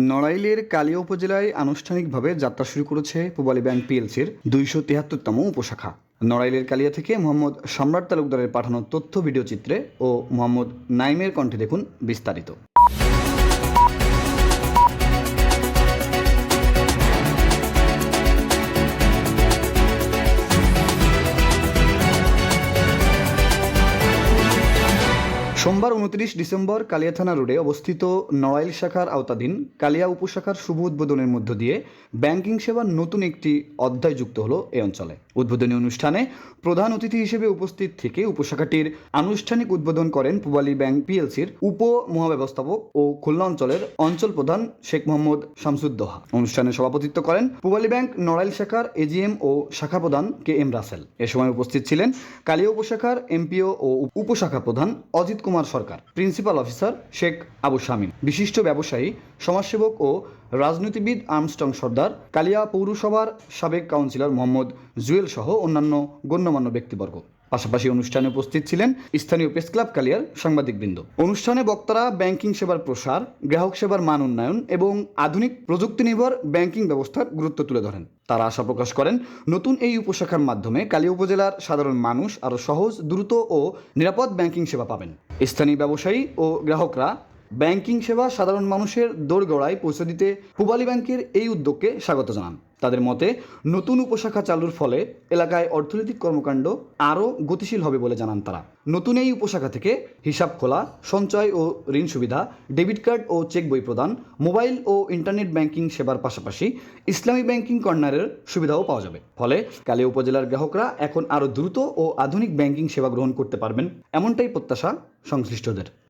নড়াইলের কালিয়া উপজেলায় আনুষ্ঠানিকভাবে যাত্রা শুরু করেছে পূবালী ব্যাংক পিএলসির দুইশো তিয়াত্তরতম উপশাখা। নড়াইলের কালিয়া থেকে মোহাম্মদ সম্রাট তালুকদারের পাঠানো তথ্য, ভিডিও চিত্রে ও মোহাম্মদ নাইমের কণ্ঠে দেখুন বিস্তারিত। সোমবার উনত্রিশ ডিসেম্বর কালিয়া থানা রোডে অবস্থিত নড়াইল শাখার আওতাধীন কালিয়া উপশাখার শুভ উদ্বোধনের মধ্য দিয়ে ব্যাংকিং সেবার নতুন একটি অধ্যায় যুক্ত হলো এই অঞ্চলে। উদ্বোধনী অনুষ্ঠানে প্রধান অতিথি হিসেবে উপস্থিত থেকে উপশাখাটির আনুষ্ঠানিক উদ্বোধন করেন পূবালী ব্যাংক পিএলসির উপ মহাব্যবস্থাপক ও খুলনা অঞ্চলের অঞ্চল প্রধান শেখ মোহাম্মদ শামসুদ্দোহা অনুষ্ঠানে সভাপতিত্ব করেন পূবালী ব্যাংক, নড়াইল শাখার এজিএম ও শাখা প্রধান কে এম রাসেল। এ সময় উপস্থিত ছিলেন কালিয়া উপশাখার এমপিও ও উপশাখা প্রধান অজিত কুমার সরকার প্রিন্সিপাল অফিসার শেখ আবু শামীম। বিশিষ্ট ব্যবসায়ী, সমাজসেবক ও রাজনীতিবিদ আর্মস্টং সর্দার, কালিয়া পৌরসভার সাবেক কাউন্সিলর মোহাম্মদ জুয়েল সহ অন্যান্য গণ্যমান্য ব্যক্তিবর্গ। পাশাপাশি অনুষ্ঠানে উপস্থিত ছিলেন স্থানীয় প্রেস ক্লাব কালিয়ার সাংবাদিকবৃন্দ। অনুষ্ঠানে বক্তারা ব্যাংকিং সেবার প্রসার, গ্রাহক সেবার মান উন্নয়ন এবং আধুনিক প্রযুক্তি নির্ভর ব্যাংকিং ব্যবস্থার গুরুত্ব তুলে ধরেন। তারা আশা প্রকাশ করেন, নতুন এই উপশাখার মাধ্যমে কালিয়া উপজেলার সাধারণ মানুষ আরও সহজ, দ্রুত ও নিরাপদ ব্যাংকিং সেবা পাবেন। স্থানীয় ব্যবসায়ী ও গ্রাহকরা ব্যাংকিং সেবা সাধারণ মানুষের দোরগোড়ায় পৌঁছে দিতে পূবালী ব্যাংকের এই উদ্যোগকে স্বাগত জানান। তাদের মতে, নতুন উপশাখা চালুর ফলে এলাকায় অর্থনৈতিক কর্মকাণ্ড আরও গতিশীল হবে বলে জানান তারা। নতুন এই উপশাখা থেকে হিসাব খোলা, সঞ্চয় ও ঋণ সুবিধা, ডেবিট কার্ড ও চেক বই প্রদান, মোবাইল ও ইন্টারনেট ব্যাংকিং সেবার পাশাপাশি ইসলামী ব্যাংকিং কর্নারের সুবিধাও পাওয়া যাবে। ফলে কালিয়া উপজেলার গ্রাহকরা এখন আরও দ্রুত ও আধুনিক ব্যাংকিং সেবা গ্রহণ করতে পারবেন, এমনটাই প্রত্যাশা সংশ্লিষ্টদের।